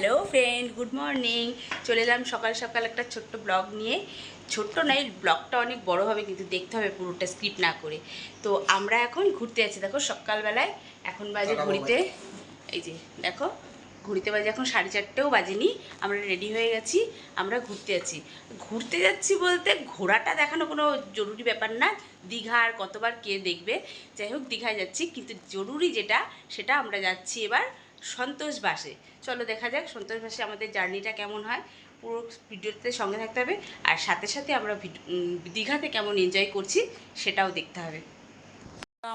Hello friend good morning চলে এলাম সকাল সকাল একটা ছোট্ট ব্লগ নিয়ে। ছোট্ট নয় ব্লগটা অনেক বড় হবে কিন্তু দেখতে হবে পুরোটা স্ক্রিপ্ট না করে। তো আমরা এখন ঘুরতে যাচ্ছি। দেখো সকালবেলায় এখন বাজে ঘুরিতে এই যে দেখো ঘুরিতে বাজে এখন সাড়ে চারটেও বাজেনি। আমরা রেডি হয়ে গেছি আমরা ঘুরতে যাচ্ছি। ঘুরতে যাচ্ছি বলতে ঘোরাটা দেখানো কোনো জরুরি ব্যাপার না। দীঘা আর কতবার কে দেখবে। যাই হোক দীঘায় যাচ্ছি কিন্তু জরুরি যেটা সেটা আমরা যাচ্ছি এবার সন্তোষ বাসে। চলো দেখা যাক সন্তোষ বাসে আমাদের জার্নিটা কেমন হয়। পুরো ভিডিওতে সঙ্গে থাকতে হবে। আর সাথে সাথে আমরা দীঘাতে কেমন এনজয় করছি সেটাও দেখতে হবে।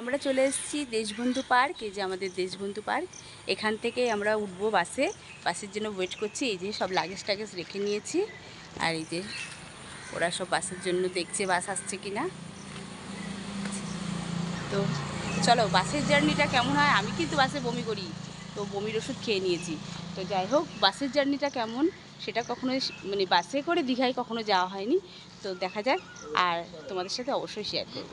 আমরা চলে এসেছি দেশবন্ধু পার্ক। এই যে আমাদের দেশবন্ধু পার্ক। এখান থেকে আমরা উঠবো বাসে। বাসের জন্য ওয়েট করছি। এই যে সব লাগেজ টাগেজ রেখে নিয়েছি। আর এই যে ওরা সব বাসের জন্য দেখছে বাস আসছে কি না তো চলো বাসের জার্নিটা কেমন হয়? আমি কিন্তু বাসে বমি করি। তো বমির ওষুধ খেয়ে নিয়েছি। তো যাই হোক, বাসের জার্নিটা কেমন সেটা কখনো মানে বাসে করে দীঘায় কখনো যাওয়া হয়নি। তো দেখা যাক, আর তোমাদের সাথে অবশ্যই শেয়ার করব।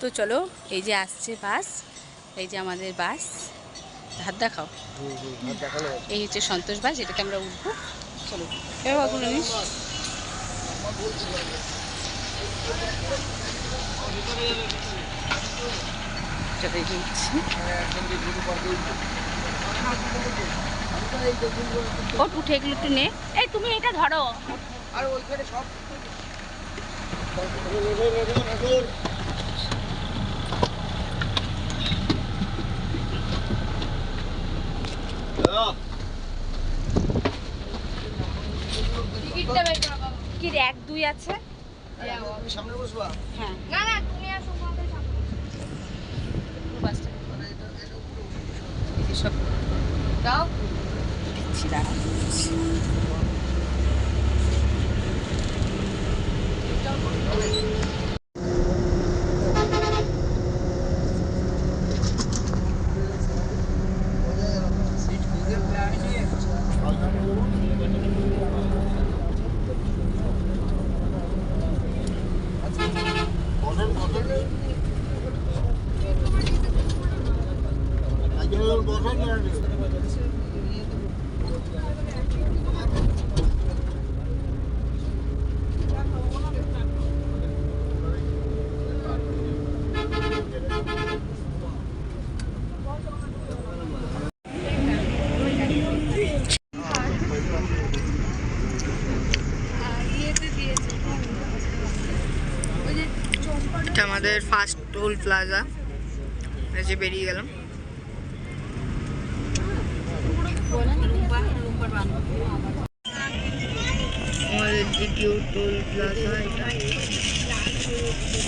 তো চলো, এই যে আসছে বাস, এই যে আমাদের বাস হাত দেখাও। এই হচ্ছে সন্তোষ বাস, এটাতে আমরা উঠবো। চলো, এবার নিস। চলো এই যে উঠছি ওট উঠে এগুলো একটু নে। এই তুমি এটা ধরো। আর ওইখানে সব কি রে, এক দুই আছে? সামনে বসবা। হ্যাঁ। না না তুমি আসো তোমাদের সামনে পুরো বাসটা মানে এটা এটা উপরে এই যে সব দাও দিচ্ছি আমাদের ফার্স্ট টোল প্লাজা এসে বেরিয়ে গেলাম। টোল প্লাজা এটা।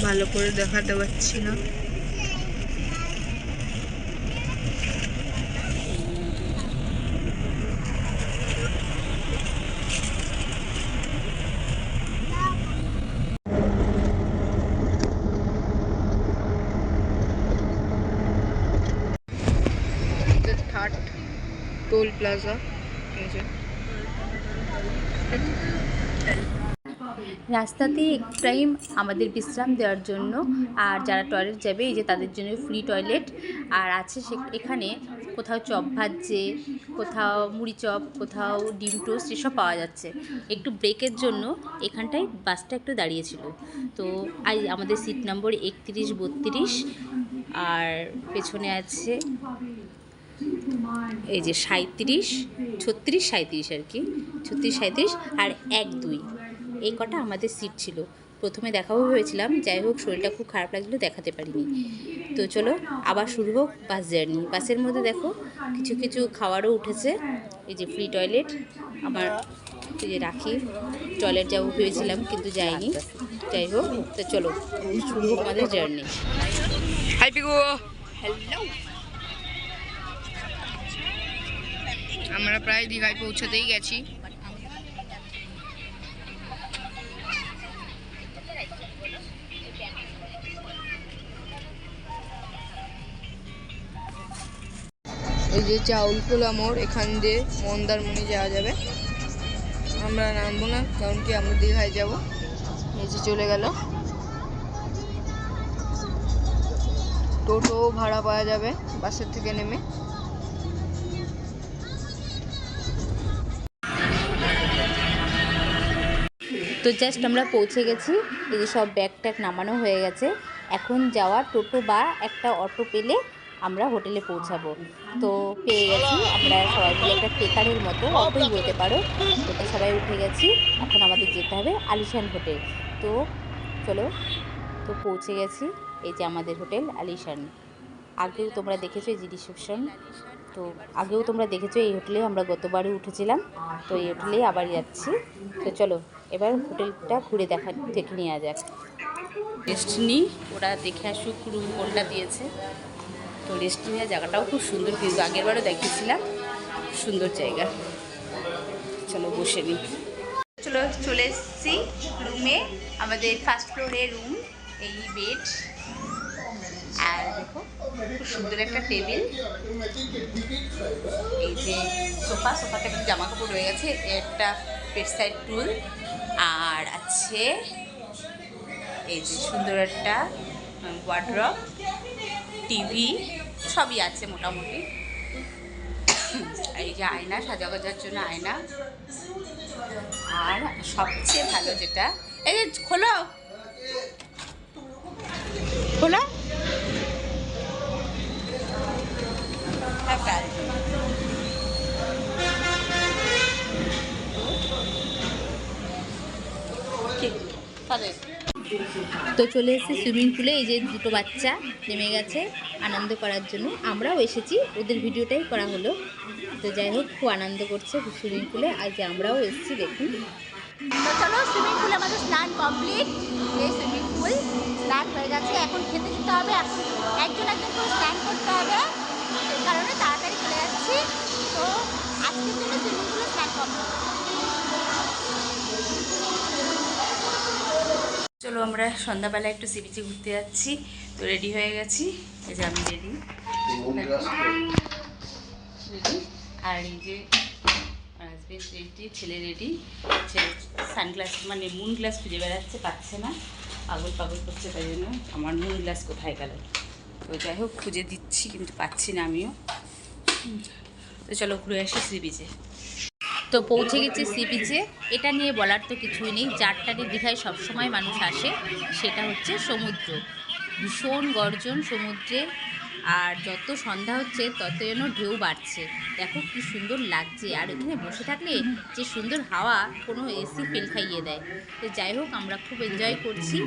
ভালো করে দেখাতে পারছি না থার্ড টোল প্লাজা এই যে রাস্তাতে টাইম আমাদের বিশ্রাম দেওয়ার জন্য। আর যারা টয়লেট যাবে, এই যে তাদের জন্য ফ্রি টয়লেট আর আছে সে, এখানে কোথাও চপ ভাজছে, কোথাও মুড়ি চপ, কোথাও ডিম টোস্ট, এসব পাওয়া যাচ্ছে। একটু ব্রেকের জন্য এখানটায় বাসটা একটু দাঁড়িয়েছিল। তো আই, আমাদের সিট নম্বর একত্রিশ, বত্রিশ। আর পেছনে আছে এই যে সাঁত্রিশ ছত্রিশ সাঁত্রিশ আর কি ছত্রিশ সাঁত্রিশ আর এক দুই। এই কটা আমাদের সিট ছিল। প্রথমে দেখাবো ভেবেছিলাম যাই হোক শরীরটা খুব খারাপ লাগল দেখাতে পারিনি। তো চলো আবার শুরু হোক বাস জার্নি বাসের মধ্যে দেখো কিছু কিছু খাবারও উঠেছে। এই যে ফ্রি টয়লেট আমার এই যে রাখি টয়লেট যাব ভেবেছিলাম কিন্তু যাইনি। যাই হোক তো চলো শুরু হোক আমাদের জার্নি হাই হ্যালো আমরা প্রায় দীঘায় পৌঁছাতেই গেছি। এই যে চাউলখোলা মোড়, এখান দিয়ে মন্দারমণি যাওয়া যাবে। আমরা নামবো না, কারণ কি আমরা দীঘায় যাব। নিচে চলে গেল। টোটো ভাড়া পাওয়া যাবে, বাসের থেকে নেমে। তো জাস্ট আমরা পৌঁছে গেছি। এই যে সব ব্যাগ ট্যাগ নামানো হয়ে গেছে। এখন যাওয়া টোটো বা একটা অটো পেলে আমরা হোটেলে পৌঁছাবো। তো পেয়ে গেছি। আমরা সবাই মিলে একটা টেকারের মতো, অটোই বলতে পারো ওটা সবাই উঠে গেছি। এখন আমাদের যেতে হবে আলিশান হোটেল। তো চলো, তো পৌঁছে গেছি। এই যে আমাদের হোটেল আলিশান। আগেও তোমরা দেখেছ এই যে রিসেপশন তো আগেও তোমরা দেখেছ এই হোটেলে আমরা গতবারও উঠেছিলাম। তো এই হোটেলেই আবার যাচ্ছি। তো চলো এবার হোটেলটা ঘুরে দেখা, দেখে নেওয়া যাক। রেস্ট নিই, ওরা দেখে আসুক রুম কোনটা দিয়েছে। তো রেস্ট নেওয়ার জায়গাটাও খুব সুন্দর কিন্তু আগেরবারও দেখিয়েছিলাম, সুন্দর জায়গা। চলো বসে নিই। চলো, চলে এসেছি রুমে আমাদের ফার্স্ট ফ্লোরে রুম এই বেড আর দেখো, খুব সুন্দর একটা টেবিল এই যে সোফা সোফাতে একটা জামা কাপড় রয়ে গেছে একটা পেট সাইড টুল আর আছে এই যে সুন্দর একটা ওয়ার্ড্রপ টিভি সবই আছে মোটামুটি। এই যে আয়না সাজা গোজার জন্য আয়না। আর সবচেয়ে ভালো যেটা, এই যে খোলো। খোলো। একটা তাদের তো চলে এসেছি সুইমিং পুলে এই যে দুটো বাচ্চা নেমে গেছে আনন্দ করার জন্য। আমরাও এসেছি ওদের ভিডিওটাই করা হলো। তো যাই হোক খুব আনন্দ করছে সুইমিং পুলে আর যে আমরাও এসেছি দেখুন। তো চলো সুইমিং পুলে আমাদের স্নান কমপ্লিট এই সুইমিং পুল স্নান হয়ে গেছে। এখন খেতে যেতে হবে এখন একজন একজন করে স্নান করতে হবে। সেই কারণে তাড়াতাড়ি চলে যাচ্ছি। তো আজকের জন্য সুইমিং পুলে স্নান কমপ্লিট চলো আমরা সন্ধ্যাবেলা একটু সি বিচে ঘুরতে যাচ্ছি। তো রেডি হয়ে গেছি। এই যে আমি রেডি আর এই যে হাজবেন্ড রেডি ছেলে রেডি ছেলে সানগ্লাস মানে মুন গ্লাস খুঁজে বেড়াচ্ছে, পাচ্ছে না। পাগল পাগল করছে তাই জন্য আমার মুন গ্লাস কোথায় গেল? তো যাই হোক, খুঁজে দিচ্ছি, কিন্তু পাচ্ছি না আমিও। তো চলো ঘুরে আসি সি বিচে তো পৌঁছে গেছি সি বিচে এটা নিয়ে বলার তো কিছুই নেই। যারটারি দীঘায় সবসময় মানুষ আসে, সেটা হচ্ছে সমুদ্র। ভীষণ গর্জন সমুদ্রে, আর যত সন্ধ্যা হচ্ছে, তত যেন ঢেউ বাড়ছে। দেখো কি সুন্দর লাগছে। আর এখানে বসে থাকলে যে সুন্দর হাওয়া, কোনো এসি ফেল খাইয়ে দেয়। তো যাই হোক, আমরা খুব এনজয় করছি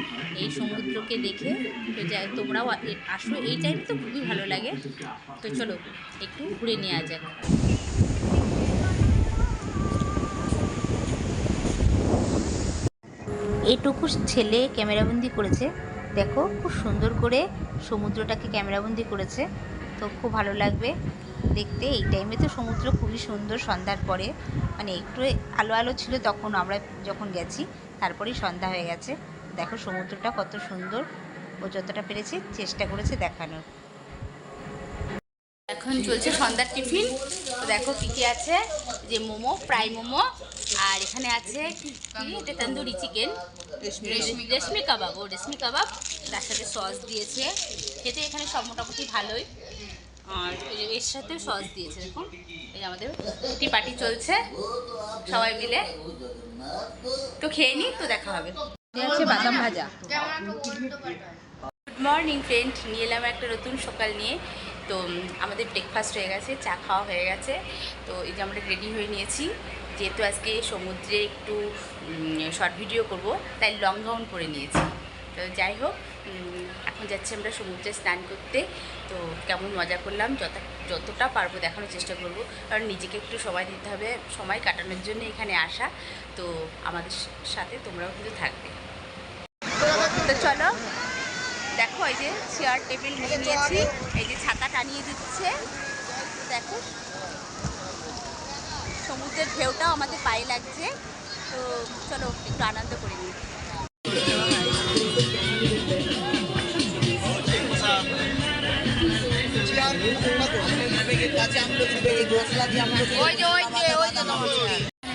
এই সমুদ্রকে দেখে। তো যাই তোমরাও আসো। এই টাইম তো খুবই ভালো লাগে। তো চলো, একটু ঘুরে নেওয়া যাক। এটুকু ছেলে ক্যামেরাবন্দি করেছে। দেখো, খুব সুন্দর করে সমুদ্রটাকে ক্যামেরাবন্দি করেছে। তো খুব ভালো লাগবে দেখতে। এই টাইমে তো সমুদ্র খুবই সুন্দর, সন্ধ্যার পরে। মানে একটু আলো আলো ছিল তখন আমরা যখন গেছি, তারপরেই সন্ধ্যা হয়ে গেছে। দেখো সমুদ্রটা কত সুন্দর। ও যতটা পেরেছে চেষ্টা করেছে দেখানোর। এখন চলছে সন্ধ্যার টিফিন। দেখো কী কী আছে? যে মোমো ফ্রাই মোমো আর এখানে আছে এটা তন্দুরি চিকেন রেশমি কাবাব। ও রেশমি কাবাব তার সাথে সস দিয়েছে। খেতে এখানে সব মোটামুটি ভালোই। আর এর সাথে সস দিয়েছে দেখুন। এই যে আমাদের টি পার্টি চলছে সবাই মিলে। তো খেয়ে নিই তো দেখা হবে। আছে বাদাম ভাজা। গুড মর্নিং ফ্রেন্ড নিয়ে এলাম একটা নতুন সকাল নিয়ে। তো আমাদের ব্রেকফাস্ট হয়ে গেছে চা খাওয়া হয়ে গেছে। তো এই যে আমরা রেডি হয়ে নিয়েছি। যেহেতু আজকে সমুদ্রে একটু শর্ট ভিডিও করব, তাই লং গাউন করে নিয়েছি। তো যাই হোক এখন যাচ্ছি আমরা সমুদ্রে স্নান করতে। তো কেমন মজা করলাম যত যতটা পারব দেখানোর চেষ্টা করব। কারণ নিজেকে একটু সময় দিতে হবে, সময় কাটানোর জন্য এখানে আসা। তো আমাদের সাথে তোমরাও কিন্তু থাকবে। তো চলো, দেখো এই যে চেয়ার টেবিল নিয়ে নিয়েছি, এই যে ছাতা টানিয়ে দিচ্ছে। দেখো সমুদ্রের ঢেউটাও আমাদের পায়ে লাগছে। তো চলো একটু আনন্দ করে নিই।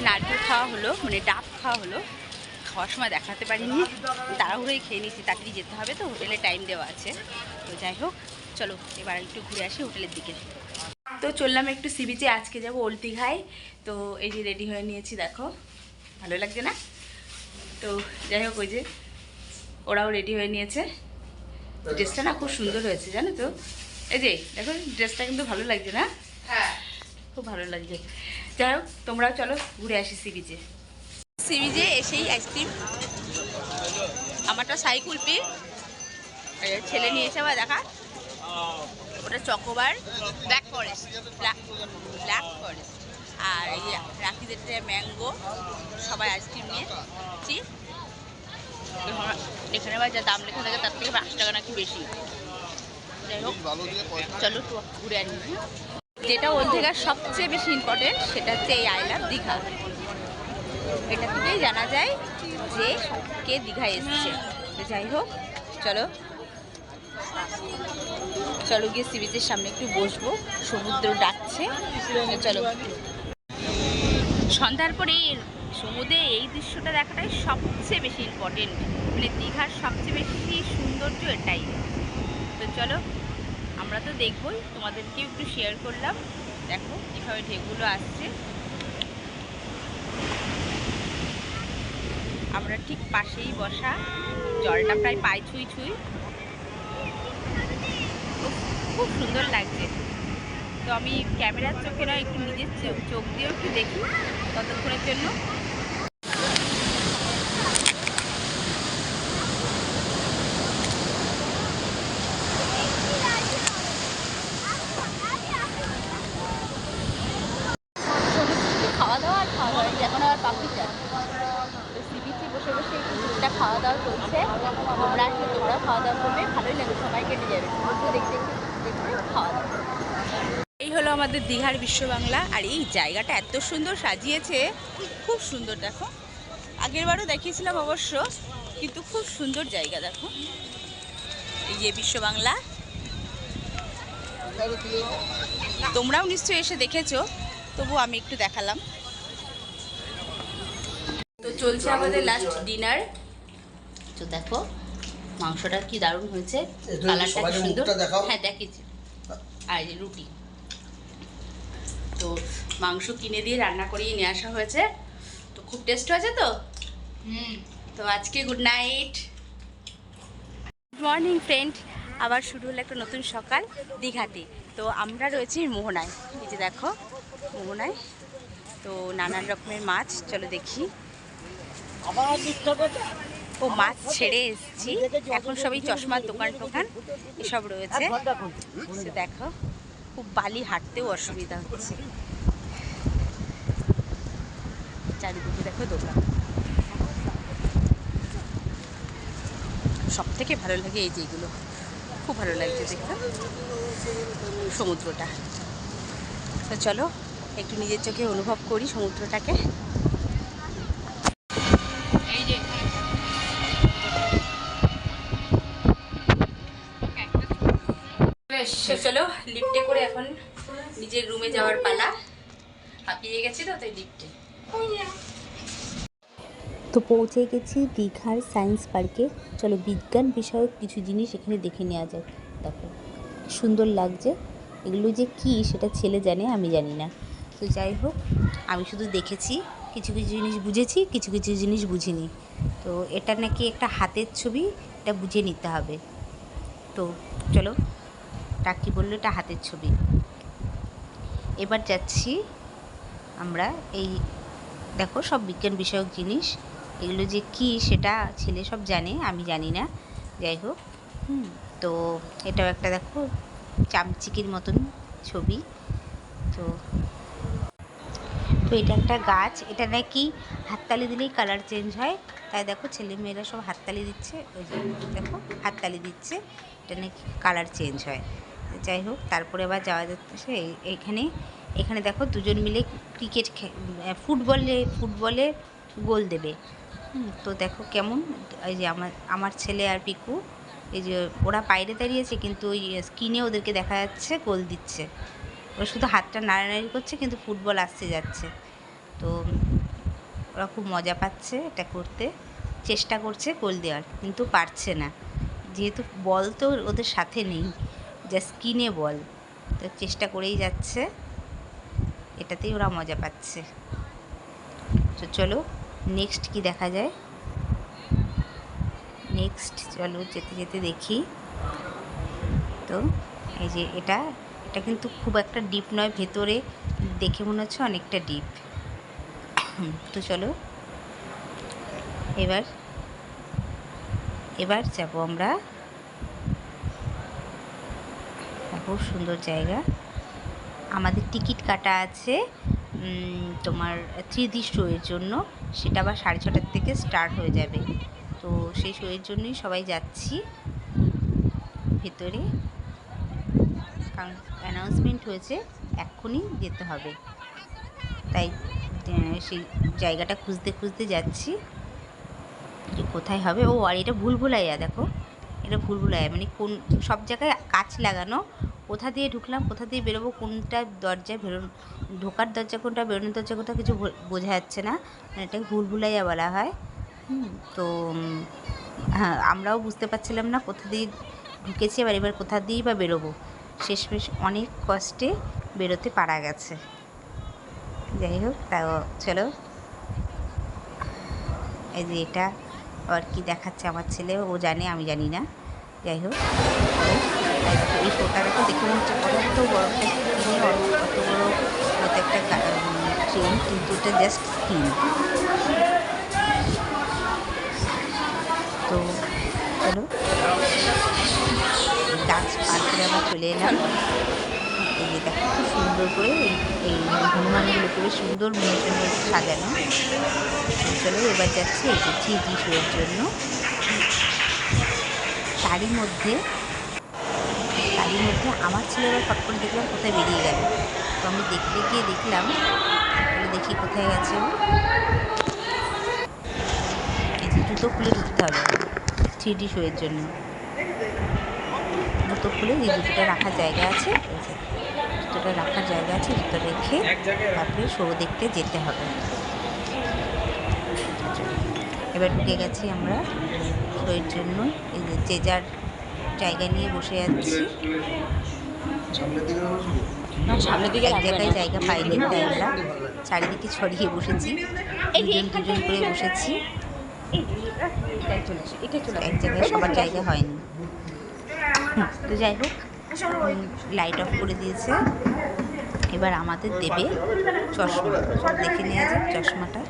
নারকেল খাওয়া হলো মানে ডাব খাওয়া হলো। খাওয়ার সময় দেখাতে পারিনি। তাড়াহুড়োই খেয়ে নিচ্ছি তাড়াতাড়ি যেতে হবে তো হোটেলে টাইম দেওয়া আছে। তো যাই হোক চলো এবার একটু ঘুরে আসি হোটেলের দিকে। তো চললাম একটু সি বিচে আজকে যাব ওল্ড দীঘায় তো এই যে রেডি হয়ে নিয়েছি দেখো। ভালো লাগছে না? তো যাই হোক ওই যে ওরাও রেডি হয়ে নিয়েছে। ড্রেসটা না খুব সুন্দর হয়েছে জানো তো? এই যে দেখো ড্রেসটা কিন্তু ভালো লাগছে না? হ্যাঁ। খুব ভালো লাগছে। যাই হোক তোমরাও চলো ঘুরে আসি সি বিচে সি বিচে এসেই আইসক্রিম আমারটা সাই কুলপি ছেলে নিয়েছে আবার দেখা। ওটা chocobar black forest black black forest আর এই রাখিদের ম্যাঙ্গো, সবাই আইসক্রিম নিয়েছি এখানে আবার যা দাম লেখা থাকে, তার থেকে পাঁচ টাকা নাকি বেশি। যাই হোক, চলো ঘুরে আনি। যেটা ওর থেকে সবচেয়ে বেশি ইম্পর্টেন্ট সেটা হচ্ছে এই আইলাভ দীঘা। এটা থেকেই জানা যায় যে কে দীঘায় এসছে। যাই হোক, চলো। চলো গিয়ে সি সামনে একটু বসবো। সমুদ্র ডাকছে। চলো। সন্ধ্যার পরে সমুদ্রে এই দৃশ্যটা দেখাটাই সবচেয়ে বেশি ইম্পর্টেন্ট মানে দীঘার সবচেয়ে বেশি সৌন্দর্য এটাই। তো চলো, আমরা তো দেখবই, তোমাদেরকেও একটু শেয়ার করলাম। দেখো কীভাবে ঢেউগুলো আসছে। আমরা ঠিক পাশেই বসা, জলটা প্রায় পাই ছুঁই ছুঁই। খুব সুন্দর লাগছে। তো আমি ক্যামেরার চোখে না একটু নিজের চোখ দিয়েও একটু দেখি ততক্ষণের জন্য খাওয়া দাওয়া আর খাওয়া দাওয়া এই যে এখন আবার পাখি চাষ তো সি বিচে বসে বসে একটু টুকটাক খাওয়া দাওয়া চলছে তোমরা আসলে তোমরা খাওয়া দাওয়া করবে ভালোই লাগবে সবাই কেটে যাবে সমুদ্র দেখতে দেখতে দেখতে খাওয়া দাওয়া এই হলো আমাদের দীঘার বিশ্ব বাংলা আর এই জায়গাটা এত সুন্দর সাজিয়েছে খুব সুন্দর দেখো। আগের বারও দেখিয়েছিলাম অবশ্য কিন্তু খুব সুন্দর জায়গা দেখো। এই যে বিশ্ব বাংলা তোমরাও নিশ্চয়ই এসে দেখেছ তবু আমি একটু দেখালাম। তো চলছে আমাদের লাস্ট ডিনার তো দেখো মাংসটা কি দারুণ হয়েছে কালারটা কি সুন্দর। হ্যাঁ দেখিয়েছি। আর রুটি। তো মাংস কিনে দিয়ে রান্না করিয়ে নিয়ে আসা হয়েছে। তো খুব টেস্ট হয়েছে তো? তো আজকে good night good morning friend আবার শুরু হলো একটা নতুন সকাল দীঘাতে। তো আমরা রয়েছি মোহনায়। এই যে দেখো মোহনায়। তো নানান রকমের মাছ চলো দেখি। ও মাছ ছেড়ে এসেছি। এখন সবই চশমার দোকান টোকান এসব রয়েছে। দেখো। খুব বালি হাঁটতেও অসুবিধা হচ্ছে। চারিদিকে দেখো দোকান সব থেকে ভালো লাগে এই যে এগুলো খুব ভালো লাগছে দেখতে। সমুদ্রটা। তো চলো, একটু নিজের চোখে অনুভব করি সমুদ্রটাকে। চলো লিফটে করে এখন নিজের রুমে যাওয়ার পালা। হাঁপিয়ে গেছি তো তাই লিফটে তো পৌঁছে গেছি দীঘার সায়েন্স পার্কে। চলো বিজ্ঞান বিষয়ক কিছু জিনিস এখানে দেখে নেওয়া যায় দেখো সুন্দর লাগছে। এগুলো যে কি সেটা ছেলে জানে আমি জানি না। তো যাই হোক আমি শুধু দেখেছি কিছু কিছু জিনিস বুঝেছি কিছু কিছু জিনিস বুঝিনি। তো এটা নাকি একটা হাতের ছবি এটা বুঝে নিতে হবে। তো চলো টাকি বলল, এটা হাতের ছবি। এবার যাচ্ছি আমরা এই, দেখো সব বিজ্ঞান বিষয়ক জিনিস, এগুলো যে কি সেটা ছেলে সব জানে, আমি জানি না, যাই হোক। হুম, তো এটাও একটা দেখো চামচিকির মতন ছবি। তো তো এটা একটা গাছ, এটা নাকি হাততালি দিলেই কালার চেঞ্জ হয়, তাই দেখো ছেলে মেয়েরা সব হাততালি দিচ্ছে, ওই দেখো হাততালি দিচ্ছে, এটা নাকি কালার চেঞ্জ হয়। যাই হোক তারপরে আবার যাওয়া যাচ্ছে এই- এইখানে। এখানে দেখো দুজন মিলে ক্রিকেট ফুটবলে ফুটবলে গোল দেবে। তো দেখো কেমন, এই যে আমার আমার ছেলে আর পিকু, এই যে ওরা বাইরে দাঁড়িয়েছে, কিন্তু ওই স্ক্রিনে ওদেরকে দেখা যাচ্ছে গোল দিচ্ছে। ওরা শুধু হাতটা নাড়ানাড়ি করছে, কিন্তু ফুটবল আসছে যাচ্ছে। তো ওরা খুব মজা পাচ্ছে এটা করতে। চেষ্টা করছে গোল দেওয়ার, কিন্তু পারছে না। যেহেতু বল তো ওদের সাথে নেই। যা স্কিনে বল। তো চেষ্টা করেই যাচ্ছে। এটাতেই ওরা মজা পাচ্ছে। তো চলো নেক্সট কি দেখা যায়? নেক্সট চলো যেতে যেতে দেখি। তো এই যে এটা এটা কিন্তু খুব একটা ডিপ নয়, ভেতরে দেখে মনে হচ্ছে অনেকটা ডিপ তো চলো। এবার এবার যাব আমরা। খুব সুন্দর জায়গা। আমাদের টিকিট কাটা আছে তোমার থ্রি ডি শোয়ের জন্য। সেটা আবার সাড়ে ছটার থেকে স্টার্ট হয়ে যাবে। তো সেই শোয়ের জন্যই সবাই যাচ্ছি। ভেতরে কারণ অ্যানাউন্সমেন্ট হয়েছে, এক্ষুনি যেতে হবে। তাই সেই জায়গাটা খুঁজতে খুঁজতে যাচ্ছি। যে কোথায় হবে? ও, আর এটা ভুলভুলাইয়া, দেখো। এটা ভুল ভুলাইয়া মানে কোন, সব জায়গায় কাচ লাগানো কোথা দিয়ে ঢুকলাম, কোথা দিয়ে বেরোবো, কোনটা দরজায় বেরোন ঢোকার দরজা কোনটা, বেরোনোর দরজা কোনটা কিছু বোঝা যাচ্ছে না। মানে এটাকে ভুলভুলাইয়া বলা হয়। তো হ্যাঁ আমরাও বুঝতে পারছিলাম না কোথা দিয়ে ঢুকেছি, এবার এবার কোথা দিয়েই বা বেরোবো। শেষমেশ অনেক কষ্টে বেরোতে পারা গেছে। যাই হোক, তাও চলো। এই যে এটা, আর কি দেখাচ্ছে আমার ছেলে, ও জানে, আমি জানি না। যাই হোক। এই এই শোটা দেখো মনে হচ্ছে কত বড় একটা স্ক্রিনে কত বড় হয়তো একটা ট্রেন কিন্তু এটা জাস্ট স্ক্রিন তো চলো গাছ পার করে আমরা চলে এলাম এই দেখো খুব সুন্দর করে এই হনুমানগুলো খুবই সুন্দর মেয়ে সাজানো চলো এবার যাচ্ছি এই যে শোয়ের জন্য তারই মধ্যে তারই মধ্যে আমার ছেলে এবার ফট করে দেখলাম কোথায় বেরিয়ে গেল। তো আমি দেখতে গিয়ে দেখলাম দেখি কোথায় গেছে। এই জুতো খুলে ঢুকতে হবে থ্রি ডি শোয়ের জন্য। জুতো খুলে এই জুতোটা রাখার জায়গা আছে জুতোটা রাখার জায়গা আছে, জুতো রেখে তারপরে শো দেখতে যেতে হবে। এবার ঢুকে গেছি আমরা শোয়ের জন্য, এই যে যে যার জায়গা নিয়ে বসে যাচ্ছি সামনের দিকে এক জায়গায় জায়গা পাইনি তাই আমরা। চারিদিকে ছড়িয়ে বসেছি। দুজন দুজন করে বসেছি। এক জায়গায় সবার জায়গা হয়নি। তো যাই হোক লাইট অফ করে দিয়েছে। এবার আমাদের দেবে চশমা। দেখে নেওয়া যাক চশমাটা।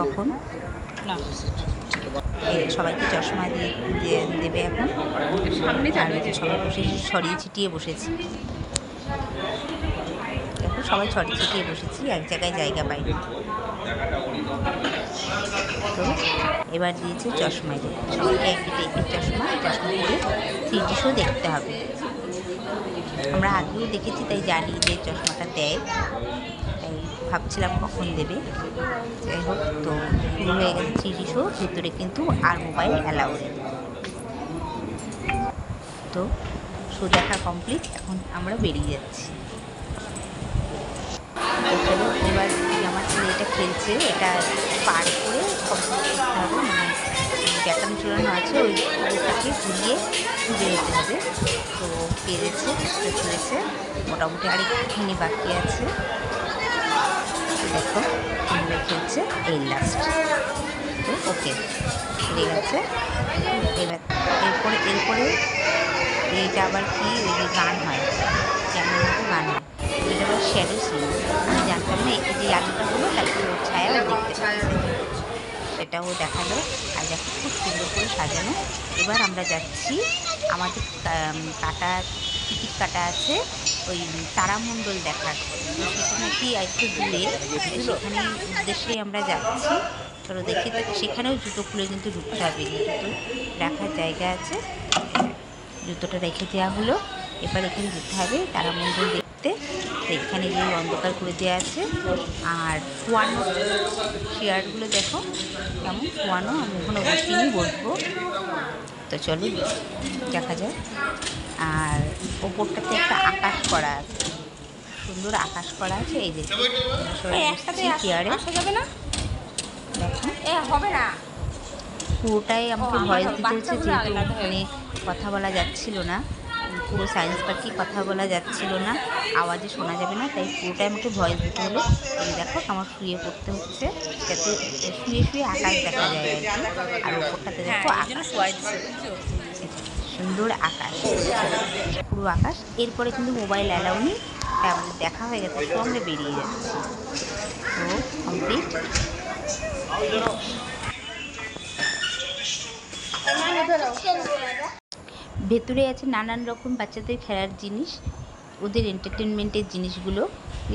কখন। এই সবাইকে চশমা দিয়ে দিয়ে দেবে এখন। সবাই বসে ছড়িয়ে ছিটিয়ে বসেছি। এখন সবাই ছড়িয়ে ছিটিয়ে বসেছি এক জায়গায় জায়গা পাইনি তো এবার দিয়েছে চশমা যে সবাইকে একটি একটি চশমা চশমা পরে থ্রি শো দেখতে হবে। আমরা আগেও দেখেছি তাই জানি যে চশমাটা দেয়। ভাবছিলাম কখন দেবে। যাই হোক, তো শুরু হয়ে গেছে থ্রি ভিতরে কিন্তু আর মোবাইল অ্যালাউ নেই। তো শো দেখা কমপ্লিট এখন আমরা বেরিয়ে যাচ্ছি। এবার আমার ছেলে এটা খেলছে, এটা পার করে কমপ্লিট করতে মানে আছে, ওই ওটাকে ঘুরিয়ে বেরোতে হবে। তো পেরেছে করেছে মোটামুটি আর একটুখানি বাকি আছে। খেলছে এই লাস্ট ওকে হেরে গেছে এবার এরপরে এরপরে এটা আবার কি? গান হয় মতো গান হয়। এটা আবার শ্যাডো সিন আমি জানতাম না, এই যে আলোটা হলো তারপরে ওর ছায়া দেখতে সেটাও দেখাল। আর দেখো, খুব সুন্দর করে সাজানো। এবার আমরা যাচ্ছি, আমাদের কাটা টিকিট কাটা আছে। ওই তারামণ্ডল দেখার তো সেটা নাকি একটু দূরে সেখানে উদ্দেশ্যেই আমরা যাচ্ছি। চলো দেখি সেখানেও জুতো খুলে কিন্তু ঢুকতে হবে। জুতো রাখার জায়গা আছে, জুতোটা রেখে দেওয়া হলো। এবার এখানে যেতে হবে তারামণ্ডল দেখতে। তো এখানে যে অন্ধকার করে দেওয়া আছে, আর শোয়ানো চেয়ারগুলো দেখো কেমন শোয়ানো আমি এখনও বসিনি, বসবো। তো চলো দেখা যায় আর ওপরটাতে একটা আকাশ করা আছে। সুন্দর আকাশ করা আছে এই যে চেয়ারে যাবে না? দেখো। এ হবে না। পুরোটাই আমাকে আমার ভয়েস দিতে হচ্ছে বাচ্চাগুলো যেহেতু মানে কথা বলা যাচ্ছিল না। পুরো সায়েন্স পার্কে কথা বলা যাচ্ছিল না। আওয়াজে শোনা যাবে না তাই পুরোটাই আমাকে ভয়েস দিতে হলো। এই দেখো আমার শুয়ে পড়তে হচ্ছে যাতে শুয়ে শুয়ে আকাশ দেখা যায় আর কি। আর ওপরটাতে দেখো আকাশ। সুন্দর আকাশ। পুরো আকাশ। এরপরে কিন্তু মোবাইল অ্যালাউ নেই। তাই দেখা হয়ে গেছে তো আমরা বেরিয়ে যাচ্ছি। তো কমপ্লিট ভেতরে আছে নানান রকম বাচ্চাদের খেলার জিনিস। ওদের এন্টারটেনমেন্টের জিনিসগুলো।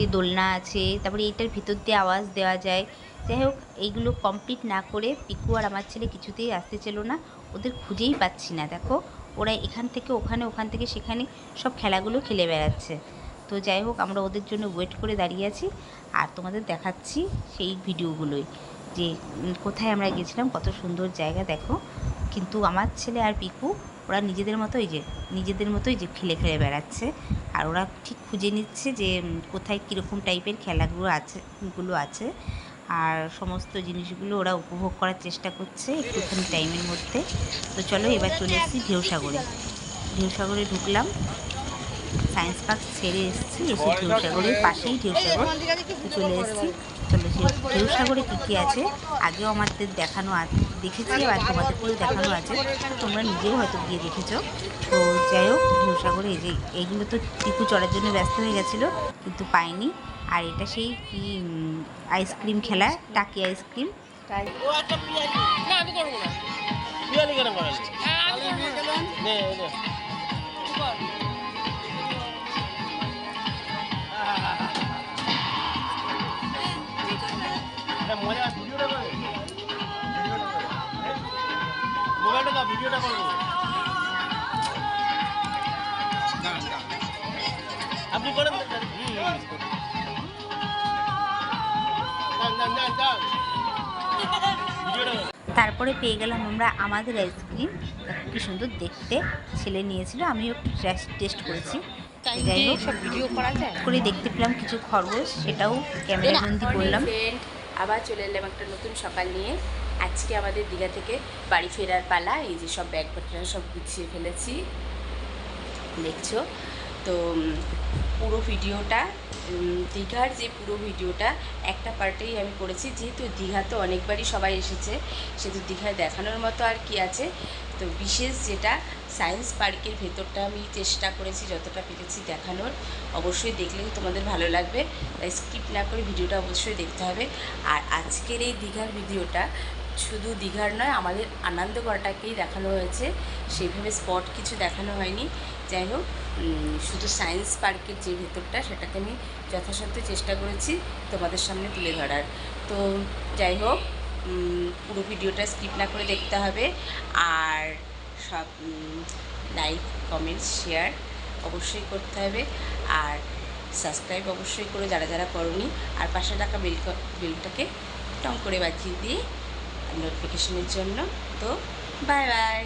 এই দোলনা আছে, তারপরে এইটার ভিতর দিয়ে আওয়াজ দেওয়া যায়। যাই হোক, এইগুলো কমপ্লিট না করে পিকু আর আমার ছেলে কিছুতেই আসতে ছিল না। ওদের খুঁজেই পাচ্ছি না, দেখো। ওরা এখান থেকে, ওখানে, ওখান থেকে, সেখানে সব খেলাগুলো খেলে বেড়াচ্ছে। তো যাই হোক, আমরা ওদের জন্য ওয়েট করে দাঁড়িয়ে আছি। আর তোমাদের দেখাচ্ছি সেই ভিডিওগুলোই যে কোথায় আমরা গেছিলাম, কত সুন্দর জায়গা দেখো। কিন্তু আমার ছেলে আর পিকু, ওরা নিজেদের মতোই যে, নিজেদের মতোই যে খেলে খেলে বেড়াচ্ছে। আর ওরা ঠিক খুঁজে নিচ্ছে যে কোথায় কীরকম টাইপের খেলাগুলো আছে, গুলো আছে। আর সমস্ত জিনিসগুলো ওরা উপভোগ করার চেষ্টা করছে একটুখানি টাইমের মধ্যে। তো চলো এবার চলে এসেছি ঢেউসাগরে। ঢেউসাগরে ঢুকলাম। সায়েন্স পার্ক ছেড়ে এসেছি, এসে ঢেউসাগরের পাশেই ঢেউসাগর। তো চলে এসেছি। চলো ঢেউ- ঢেউসাগরে কী কী আছে? আগেও আমাদের দেখানো দেখেছি আর তোমাদেরকেও দেখানো আছে। তোমরা নিজেও হয়তো গিয়ে দেখেছ। তো যাই হোক, ঢেউসাগরে এই যে, এইগুলো তো টিপু চড়ার জন্য ব্যস্ত হয়ে গেছিল, কিন্তু পাইনি। আর এটা সেই কি আইসক্রিম খেলা টাকি আইসক্রিম করে। মোবাইলটা ভিডিওটা করব তারপরে পেয়ে গেলাম আমরা আমাদের আইসক্রিম কি সুন্দর দেখতে। ছেলে নিয়েছিল আমিও একটু টেস্ট করেছি। যাই হোক করা করে দেখতে পেলাম কিছু খরগোশ সেটাও ক্যামেরা ক্যামেরাবন্দি করলাম। আবার চলে এলাম একটা নতুন সকাল নিয়ে। আজকে আমাদের দীঘা থেকে বাড়ি ফেরার পালা এই যে সব ব্যাগ সব গুছিয়ে ফেলেছি। দেখছ? তো পুরো ভিডিওটা দীঘার যে পুরো ভিডিওটা, একটা পার্টেই আমি করেছি। যেহেতু দীঘা তো অনেকবারই সবাই এসেছে, সেহেতু দীঘায় দেখানোর মতো আর কি আছে। তো বিশেষ যেটা সায়েন্স পার্কের ভেতরটা আমি চেষ্টা করেছি যতটা পেরেছি দেখানোর। অবশ্যই দেখলে তোমাদের ভালো লাগবে। তাই স্কিপ না করে ভিডিওটা অবশ্যই দেখতে হবে। আর আজকের এই দীঘার ভিডিওটা শুধু দীঘার নয়, আমাদের আনন্দগড়টাকেই দেখানো হয়েছে। সেইভাবে স্পট কিছু দেখানো হয়নি। যাই হোক শুধু সায়েন্স পার্কের যে ভেতরটা, সেটাকে আমি যথাসাধ্য চেষ্টা করেছি তোমাদের সামনে তুলে ধরার। তো যাই হোক পুরো ভিডিওটা স্কিপ না করে দেখতে হবে। আর সব লাইক কমেন্টস শেয়ার অবশ্যই করতে হবে। আর সাবস্ক্রাইব অবশ্যই করে যারা যারা করনি, আর পাশে থাকা বেল বেলটাকে টং করে বাজিয়ে দিয়ে নোটিফিকেশনের জন্য। তো বাই বাই